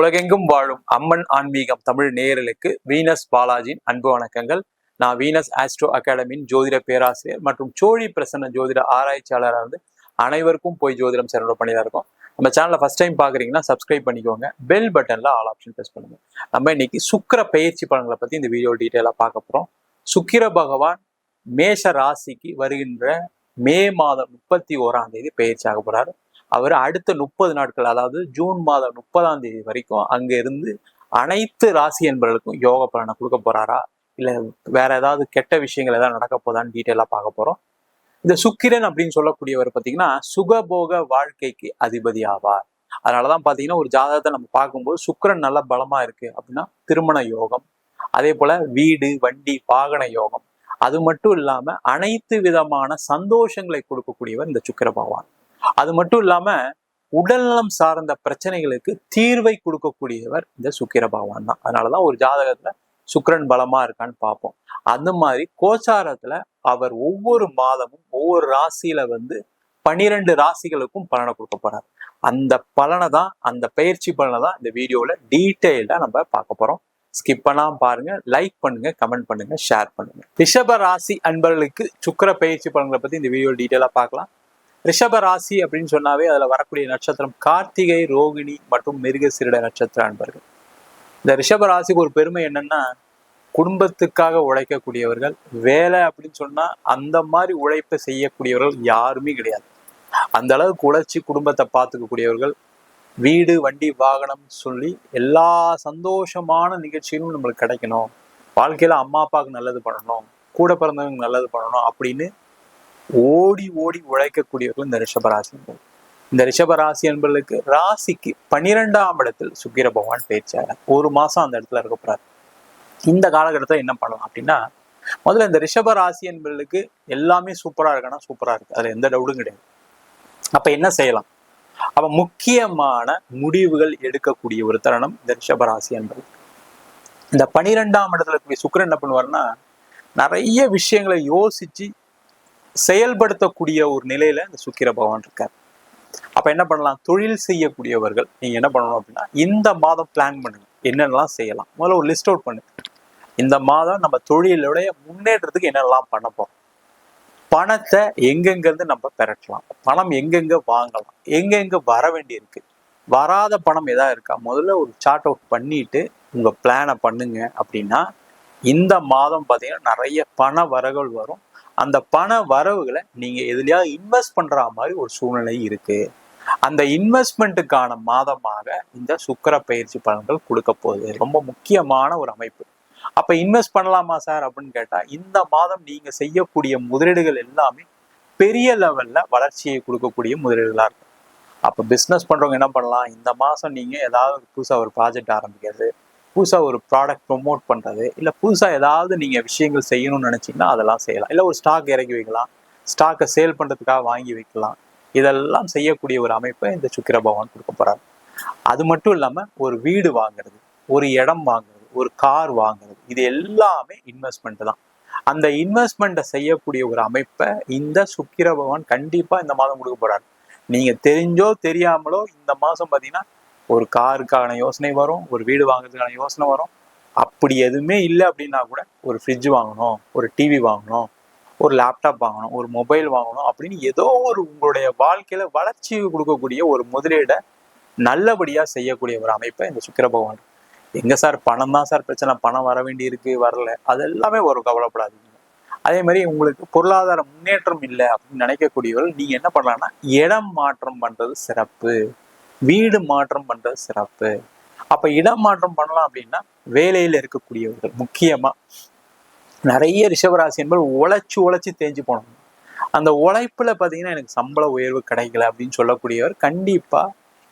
உலகெங்கும் வாழும் அம்மன் ஆன்மீகம் தமிழ் நேயர்களுக்கு வீனஸ் பாலாஜியின் அன்பு வணக்கங்கள். நான் வீனஸ் ஆஸ்ட்ரோ அகாடமியின் ஜோதிட பேராசிரியர் மற்றும் சோழி பிரசன்ன ஜோதிட ஆராய்ச்சியாளராக வந்து அனைவருக்கும் போய் ஜோதிடம் சேனல் பண்ணி தான் இருக்கோம். நம்ம சேனலை ஃபர்ஸ்ட் டைம் பார்க்குறீங்கன்னா சப்ஸ்கிரைப் பண்ணிக்கோங்க. பெல் பட்டனில் ஆல் ஆப்ஷன் ப்ரெஸ் பண்ணுங்க. நம்ம இன்னைக்கு சுக்கிர பயிற்சி பலன்களை பற்றி இந்த வீடியோ டீட்டெயிலாக பார்க்க போகிறோம் சுக்கிர பகவான் மேஷ ராசிக்கு வருகின்ற மே மாதம் முப்பத்தி ஓராம் தேதி பயிற்சி ஆக போறாரு. அவர் அடுத்த முப்பது நாட்கள் அதாவது ஜூன் மாதம் முப்பதாம் தேதி வரைக்கும் அங்க இருந்து அனைத்து ராசி என்பவர்களுக்கும் யோக பலனை கொடுக்க போறாரா? இல்ல வேற ஏதாவது கெட்ட விஷயங்கள் ஏதாவது நடக்க போதான்னு டீட்டெயிலா பார்க்க போறோம். இந்த சுக்கிரன் அப்படின்னு சொல்லக்கூடியவர் பார்த்தீங்கன்னா சுகபோக வாழ்க்கைக்கு அதிபதி ஆவார். அதனாலதான் பாத்தீங்கன்னா ஒரு ஜாதகத்தை நம்ம பார்க்கும்போது சுக்கிரன் நல்ல பலமா இருக்கு அப்படின்னா திருமண யோகம் அதே போல வீடு வண்டி வாகன யோகம் அது மட்டும் இல்லாம அனைத்து விதமான சந்தோஷங்களை கொடுக்கக்கூடியவர் இந்த சுக்கர பகவான். அது மட்டும் இல்லாம உடல்நலம் சார்ந்த பிரச்சனைகளுக்கு தீர்வை கொடுக்கக்கூடியவர் இந்த சுக்கிர பகவான் தான். அதனாலதான் ஒரு ஜாதகத்துல சுக்கரன் பலமா இருக்கான்னு பார்ப்போம். அந்த மாதிரி கோச்சாரத்துல அவர் ஒவ்வொரு மாதமும் ஒவ்வொரு ராசியில வந்து பனிரெண்டு ராசிகளுக்கும் பலனை கொடுக்க போறார். அந்த பலனை தான் அந்த பயிற்சி பலனை தான் இந்த வீடியோல டீட்டெயில்டா நம்ம பார்க்க போறோம். ஸ்கிப் பண்ணாமல் பாருங்க லைக் பண்ணுங்க கமெண்ட் பண்ணுங்க ஷேர் பண்ணுங்க. ரிஷப ராசி அன்பர்களுக்கு சுக்கிர பயிற்சி பலன்களை பற்றி இந்த வீடியோ டீட்டெயிலாக பார்க்கலாம். ரிஷப ராசி அப்படின்னு சொன்னாவே அதுல வரக்கூடிய நட்சத்திரம் கார்த்திகை ரோகிணி மற்றும் மிருகசிரிட நட்சத்திர அன்பர்கள். இந்த ரிஷப ராசிக்கு ஒரு பெருமை என்னன்னா குடும்பத்துக்காக உழைக்கக்கூடியவர்கள் வேலை அப்படின்னு சொன்னா அந்த மாதிரி உழைப்பை செய்யக்கூடியவர்கள் யாருமே கிடையாது. அந்த அளவுக்கு உழைச்சி குடும்பத்தை பார்த்துக்கக்கூடியவர்கள் வீடு வண்டி வாகனம் சொல்லி எல்லா சந்தோஷமான நிகழ்ச்சிகளும் நம்மளுக்கு கிடைக்கணும். வாழ்க்கையில அம்மா அப்பாவுக்கு நல்லது பண்ணணும். கூட பிறந்தவங்க நல்லது பண்ணணும் அப்படின்னு ஓடி ஓடி உழைக்கக்கூடியவர்கள் இந்த ரிஷபராசி இந்த ரிஷபராசி என்பவர்களுக்கு ராசிக்கு பன்னிரெண்டாம் இடத்தில் சுக்கிர பகவான் பேச்சார். ஒரு மாசம் அந்த இடத்துல இருக்க போறாரு. இந்த காலகட்டத்தில் என்ன பண்ணலாம் அப்படின்னா முதல்ல இந்த ரிஷப ராசி என்பவர்களுக்கு எல்லாமே சூப்பரா இருக்குன்னா சூப்பரா இருக்கு. அதுல எந்த டவுட்டும் கிடையாது. அப்ப என்ன செய்யலாம்? அப்ப முக்கியமான முடிவுகள் எடுக்கக்கூடிய ஒரு தருணம் இந்த ரிஷபராசி என்பது. இந்த பனிரெண்டாம் இடத்துல இருக்கக்கூடிய சுக்கிரன் என்ன பண்ணுவாருன்னா நிறைய விஷயங்களை யோசிச்சு செயல்படுத்தக்கூடிய ஒரு நிலையில இந்த சுக்கிர பகவான் இருக்கார். அப்ப என்ன பண்ணலாம்? தொழில் செய்யக்கூடியவர்கள் நீங்க என்ன பண்ணணும் அப்படின்னா இந்த மாதம் பிளான் பண்ணுங்க. என்னென்னலாம் செய்யலாம்? முதல்ல ஒரு லிஸ்ட் அவுட் பண்ணுங்க. இந்த மாதம் நம்ம தொழிலுடைய முன்னேற்றத்துக்கு என்னெல்லாம் பண்ண போறோம்? பணத்தை எங்கெங்கிருந்து நம்ம பெறட்டலாம் பணம் எங்கெங்க வாங்கலாம்? எங்கெங்க வர வேண்டியிருக்கு? வராத பணம் எதா இருக்கா? முதல்ல ஒரு சார்ட் அவுட் பண்ணிட்டு உங்க பிளானை பண்ணுங்க அப்படின்னா இந்த மாதம் பார்த்தீங்கன்னா நிறைய பண வரவுகள் வரும். அந்த பண வரவுகளை நீங்க எதுலையாவது இன்வெஸ்ட் பண்ற மாதிரி ஒரு சூழ்நிலை இருக்கு. அந்த இன்வெஸ்ட்மெண்ட்டுக்கான மாதமாக இந்த சுக்கர பயிற்சி பலன்கள் கொடுக்க போகுது. ரொம்ப முக்கியமான ஒரு அமைப்பு. அப்ப இன்வெஸ்ட் பண்ணலாமா சார் அப்படின்னு கேட்டா இந்த மாதம் நீங்க செய்யக்கூடிய முதலீடுகள் எல்லாமே பெரிய லெவல்ல வளர்ச்சியை கொடுக்கக்கூடிய முதலீடுகளா இருக்கும். அப்ப பிசினஸ் பண்றவங்க என்ன பண்ணலாம்? இந்த மாசம் நீங்க ஏதாவது புதுசா ஒரு ப்ராஜெக்ட் ஆரம்பிக்கிறது புதுசா ஒரு ப்ராடக்ட் ப்ரொமோட் பண்றது இல்ல புதுசா ஏதாவது நீங்க விஷயங்கள் செய்யணும்னு நினைச்சீங்கன்னா அதெல்லாம் செய்யலாம். இல்ல ஒரு ஸ்டாக் இறக்கி வைக்கலாம் ஸ்டாக்கை சேல் பண்றதுக்காக வாங்கி வைக்கலாம். இதெல்லாம் செய்யக்கூடிய ஒரு அமைப்பை இந்த சுக்கிர பகவான் கொடுக்க போறாரு. அது மட்டும் இல்லாம ஒரு வீடு வாங்குறது ஒரு இடம் வாங்குறது ஒரு கார் வாங்குறது. இது எல்லாமே இன்வெஸ்ட்மெண்ட் தான். அந்த இன்வெஸ்ட்மெண்ட்டை செய்யக்கூடிய ஒரு அமைப்பை இந்த சுக்கிர பகவான் கண்டிப்பா இந்த மாதம் கொடுக்க போறாரு. நீங்க தெரிஞ்சோ தெரியாமலோ இந்த மாசம் பாத்தீங்கன்னா ஒரு காருக்கான யோசனை வரும் ஒரு வீடு வாங்குறதுக்கான யோசனை வரும். அப்படி எதுவுமே இல்லை அப்படின்னா கூட ஒரு ஃப்ரிட்ஜ் வாங்கணும் ஒரு டிவி வாங்கணும் ஒரு லேப்டாப் வாங்கணும் ஒரு மொபைல் வாங்கணும் அப்படின்னு ஏதோ ஒரு உங்களுடைய வாழ்க்கையில வளர்ச்சி கொடுக்கக்கூடிய ஒரு முதலீடை நல்லபடியா செய்யக்கூடிய ஒரு அமைப்பை இந்த சுக்கிர பகவான் எங்க சார்? பணம் தான் சார் பிரச்சனை. பணம் வர வேண்டி இருக்கு வரல. அது எல்லாமே ஒரு கவலைப்படாதீங்க. அதே மாதிரி உங்களுக்கு பொருளாதார முன்னேற்றம் இல்லை அப்படின்னு நினைக்கக்கூடியவர்கள் நீங்க என்ன பண்ணலாம்னா இடம் மாற்றம் பண்றது சிறப்பு. வீடு மாற்றம் பண்றது சிறப்பு. அப்ப இடம் மாற்றம் பண்ணலாம் அப்படின்னா வேலையில இருக்கக்கூடியவர்கள் முக்கியமா நிறைய ரிஷபராசி என்பது உழைச்சு உழைச்சு தேஞ்சு போனோம் அந்த உழைப்புல பாத்தீங்கன்னா எனக்கு சம்பள உயர்வு கிடைக்கல அப்படின்னு சொல்லக்கூடியவர் கண்டிப்பா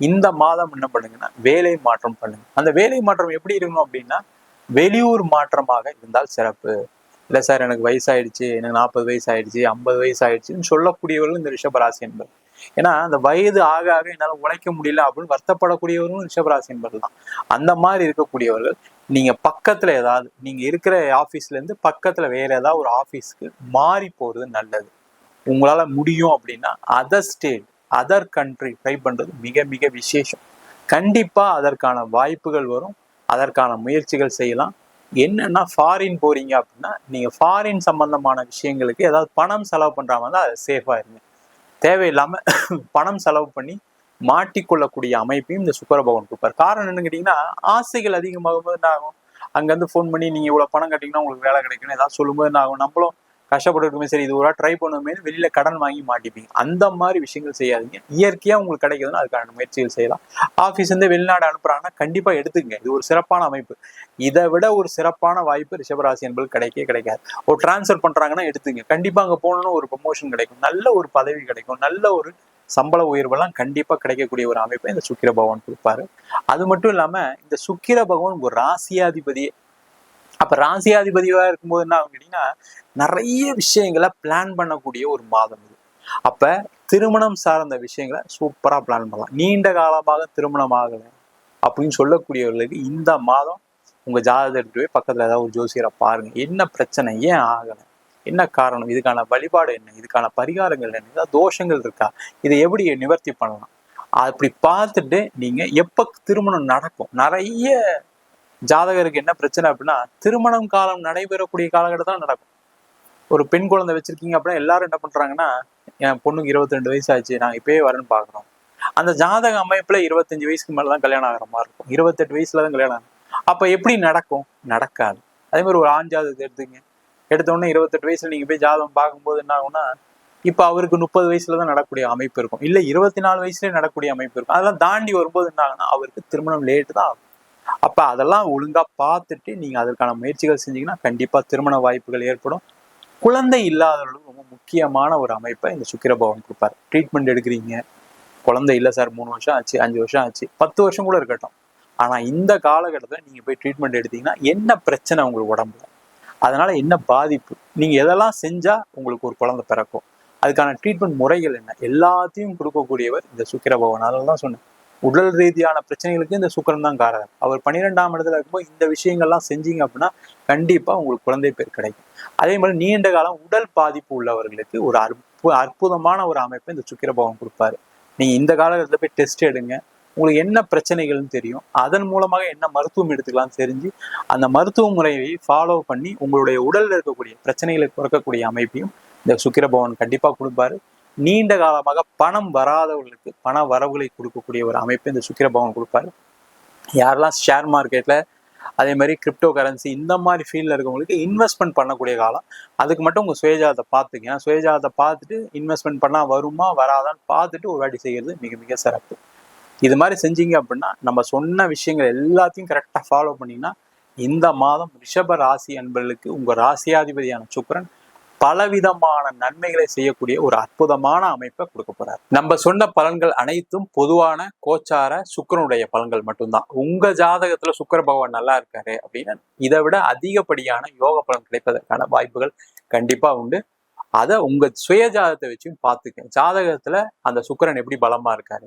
இந்த மாதம் என்ன பண்ணுங்கன்னா வேலை மாற்றம் பண்ணுங்க. அந்த வேலை மாற்றம் எப்படி இருக்கணும் அப்படின்னா வெளியூர் மாற்றமாக இருந்தால் சிறப்பு. இல்லை சார் எனக்கு வயசாயிடுச்சு எனக்கு நாற்பது வயசு ஆயிடுச்சு ஐம்பது வயசு ஆயிடுச்சுன்னு சொல்லக்கூடியவர்களும் இந்த ரிஷபராசி என்பது ஏன்னா அந்த வயது ஆக ஆக என்னால் உழைக்க முடியல அப்படின்னு வருத்தப்படக்கூடியவர்களும் ரிஷபராசி என்பது தான். அந்த மாதிரி இருக்கக்கூடியவர்கள் நீங்க பக்கத்துல ஏதாவது நீங்க இருக்கிற ஆபீஸ்ல இருந்து பக்கத்துல வேற ஏதாவது ஒரு ஆபீஸ்க்கு மாறி போறது நல்லது. உங்களால முடியும் அப்படின்னா other state other country try பண்ணுறது மிக மிக விசேஷம். கண்டிப்பாக அதற்கான வாய்ப்புகள் வரும். அதற்கான முயற்சிகள் செய்யலாம். என்னன்னா ஃபாரின் போறீங்க அப்படின்னா நீங்கள் ஃபாரின் சம்பந்தமான விஷயங்களுக்கு ஏதாவது பணம் செலவு பண்ற மாதிரி அது சேஃபாக இருங்க. தேவையில்லாமல் பணம் செலவு பண்ணி மாட்டிக்கொள்ளக்கூடிய அமைப்பையும் இந்த சுக்கர பகவான் கொடுப்பார். காரணம் என்னன்னு கேட்டிங்கன்னா ஆசைகள் அதிகமாகும் போது என்ன ஆகும்? அங்கேருந்து ஃபோன் பண்ணி நீங்கள் இவ்வளோ பணம் கட்டிங்கன்னா உங்களுக்கு வேலை கிடைக்கணும் ஏதாவது சொல்லும்போது என்ன ஆகும்? நம்மளும் கஷ்டப்பட்டு சரி இது ஒரு ட்ரை பண்ணுமே வெளியில கடன் வாங்கி மாட்டிப்பீங்க. அந்த மாதிரி விஷயங்கள் செய்யாதீங்க. இயற்கையா உங்களுக்கு கிடைக்குதுன்னா அதுக்கான முயற்சிகள் செய்யலாம். ஆஃபீஸ் இருந்து வெளிநாடு அனுப்புறாங்கன்னா கண்டிப்பா எடுத்துக்கங்க. இது ஒரு சிறப்பான அமைப்பு. இதை விட ஒரு சிறப்பான வாய்ப்பு ரிஷபராசி என்பது கிடைக்கவே கிடைக்காது. ஒரு டிரான்ஸ்ஃபர் பண்றாங்கன்னா எடுத்துங்க கண்டிப்பா அங்க போகணும்னு ஒரு ப்ரொமோஷன் கிடைக்கும். நல்ல ஒரு பதவி கிடைக்கும். நல்ல ஒரு சம்பள உயர்வெல்லாம் கண்டிப்பா கிடைக்கக்கூடிய ஒரு அமைப்பை இந்த சுக்கிர பகவான் கொடுப்பாரு. அது மட்டும் இல்லாம இந்த சுக்கிர பகவான் ஒரு ராசியாதிபதியே அப்ப ராசியாதிபதியா இருக்கும்போது என்ன ஆகும் கேட்டீங்கன்னா நிறைய விஷயங்களை பிளான் பண்ணக்கூடிய ஒரு மாதம் இது. அப்ப திருமணம் சார்ந்த விஷயங்களை சூப்பரா பிளான் பண்ணலாம். நீண்ட காலமாக திருமணம் ஆகலை அப்படின்னு சொல்லக்கூடியவர்களுக்கு இந்த மாதம் உங்க ஜாதகத்தை எடுத்துட்டு போய் பக்கத்துல ஏதாவது ஒரு ஜோசியரை பாருங்க. என்ன பிரச்சனை? ஏன் ஆகலை? என்ன காரணம்? இதுக்கான வழிபாடு என்ன? இதுக்கான பரிகாரங்கள் என்ன? ஏதாவது தோஷங்கள் இருக்கா? இதை எப்படி நிவர்த்தி பண்ணலாம்? அப்படி பார்த்துட்டு நீங்க எப்ப திருமணம் நடக்கும்? நிறைய ஜாதகருக்கு என்ன பிரச்சனை அப்படின்னா திருமணம் காலம் நடைபெறக்கூடிய காலகட்டத்தில் நடக்கும். ஒரு பெண் குழந்தை வச்சிருக்கீங்க அப்படின்னா எல்லாரும் என்ன பண்றாங்கன்னா என் பொண்ணுக்கு இருபத்தி ரெண்டு வயசு ஆச்சு நான் இப்பயே வரேன்னு பாக்குறோம் அந்த ஜாதக அமைப்புல இருபத்தஞ்சு வயசுக்கு மேலதான் கல்யாணம் ஆகிற மாதிரி இருக்கும். இருபத்தெட்டு வயசுல தான் கல்யாணம் ஆகும். அப்ப எப்படி நடக்கும்? நடக்காது. அதே மாதிரி ஒரு ஆண் ஜாதகத்தை எடுத்துங்க எடுத்த உடனே இருபத்தெட்டு வயசுல நீங்க போய் ஜாதகம் பார்க்கும்போது என்ன ஆகும்னா இப்ப அவருக்கு முப்பது வயசுல தான் நடக்கூடிய அமைப்பு இருக்கும். இல்ல இருபத்தி நாலு வயசுலயே நடக்கூடிய அமைப்பு இருக்கும். அதெல்லாம் தாண்டி வரும்போது என்ன ஆகும்னா அவருக்கு திருமணம் லேட்டு தான் ஆகும். அப்ப அதெல்லாம் ஒழுங்கா பார்த்துட்டு நீங்க அதற்கான முயற்சிகள் செஞ்சீங்கன்னா கண்டிப்பா திருமண வாய்ப்புகள் ஏற்படும். குழந்தை இல்லாதவர்களுக்கு ரொம்ப முக்கியமான ஒரு அமைப்பை இந்த சுக்கிரபவன் கொடுப்பார் கொடுப்பாரு. ட்ரீட்மெண்ட் எடுக்கிறீங்க. குழந்தை இல்லை சார் மூணு வருஷம் ஆச்சு அஞ்சு வருஷம் ஆச்சு பத்து வருஷம் கூட இருக்கட்டும். ஆனா இந்த காலகட்டத்தில் நீங்க போய் ட்ரீட்மெண்ட் எடுத்தீங்கன்னா என்ன பிரச்சனை உங்களுக்கு உடம்புல? அதனால என்ன பாதிப்பு? நீங்க எதெல்லாம் செஞ்சா உங்களுக்கு ஒரு குழந்தை பிறக்கும்? அதுக்கான ட்ரீட்மெண்ட் முறைகள் என்ன? எல்லாத்தையும் கொடுக்கக்கூடியவர் இந்த சுக்கிர பகவான். அதனால தான் சொன்னேன். உடல் ரீதியான பிரச்சனைகளுக்கு இந்த சுக்கரன் தான் காரணம். அவர் பன்னிரெண்டாம் இடத்துல இருக்கும்போது இந்த விஷயங்கள்லாம் செஞ்சீங்க அப்படின்னா கண்டிப்பாக உங்களுக்கு குழந்தை பேர் கிடைக்கும். அதே மாதிரி நீண்ட காலம் உடல் பாதிப்பு உள்ளவர்களுக்கு ஒரு அற்பு அற்புதமான ஒரு அமைப்பை இந்த சுக்கிர பகவான் கொடுப்பாரு. நீங்கள் இந்த காலகட்டத்தில் போய் டெஸ்ட் எடுங்க. உங்களுக்கு என்ன பிரச்சனைகள்னு தெரியும். அதன் மூலமாக என்ன மருத்துவம் எடுத்துக்கலாம் தெரிஞ்சு அந்த மருத்துவ முறையை ஃபாலோ பண்ணி உங்களுடைய உடலில் இருக்கக்கூடிய பிரச்சனைகளை குறைக்கக்கூடிய அமைப்பையும் இந்த சுக்கிர பவன் கொடுப்பாரு. நீண்ட காலமாக பணம் வராதவர்களுக்கு பண வரவுகளை கொடுக்கக்கூடிய ஒரு அமைப்பு இந்த சுக்கிரபவன் கொடுப்பாரு. யாரெல்லாம் ஷேர் மார்க்கெட்ல அதே மாதிரி கிரிப்டோ கரன்சி இந்த மாதிரி ஃபீல்டில் இருக்கவங்களுக்கு இன்வெஸ்ட்மெண்ட் பண்ணக்கூடிய காலம். அதுக்கு மட்டும் உங்கள் சுயஜாதத்தை பார்த்துங்க ஏன்னா சுயஜாதத்தை பார்த்துட்டு இன்வெஸ்ட்மெண்ட் பண்ணால் வருமா வராதான்னு பார்த்துட்டு ஒரு வாட்டி செய்கிறது மிக மிக சிறப்பு. இது மாதிரி செஞ்சீங்க அப்படின்னா நம்ம சொன்ன விஷயங்கள் எல்லாத்தையும் கரெக்டாக ஃபாலோ பண்ணிங்கன்னா இந்த மாதம் ரிஷப ராசி அன்பர்களுக்கு உங்கள் ராசியாதிபதியான சுக்கரன் பலவிதமான நன்மைகளை செய்யக்கூடிய ஒரு அற்புதமான அமைப்பை கொடுக்க போறாரு. நம்ம சொன்ன பலன்கள் அனைத்தும் பொதுவான கோச்சார சுக்கரனுடைய பலன்கள் மட்டும்தான். உங்க ஜாதகத்துல சுக்கர பகவான் நல்லா இருக்காரு அப்படின்னு இதை விட அதிகப்படியான யோக பலன் கிடைப்பதற்கான வாய்ப்புகள் கண்டிப்பா உண்டு. அதை உங்க சுய ஜாதகத்தை வச்சும் பார்த்துக்க. ஜாதகத்துல அந்த சுக்கரன் எப்படி பலமா இருக்காரு?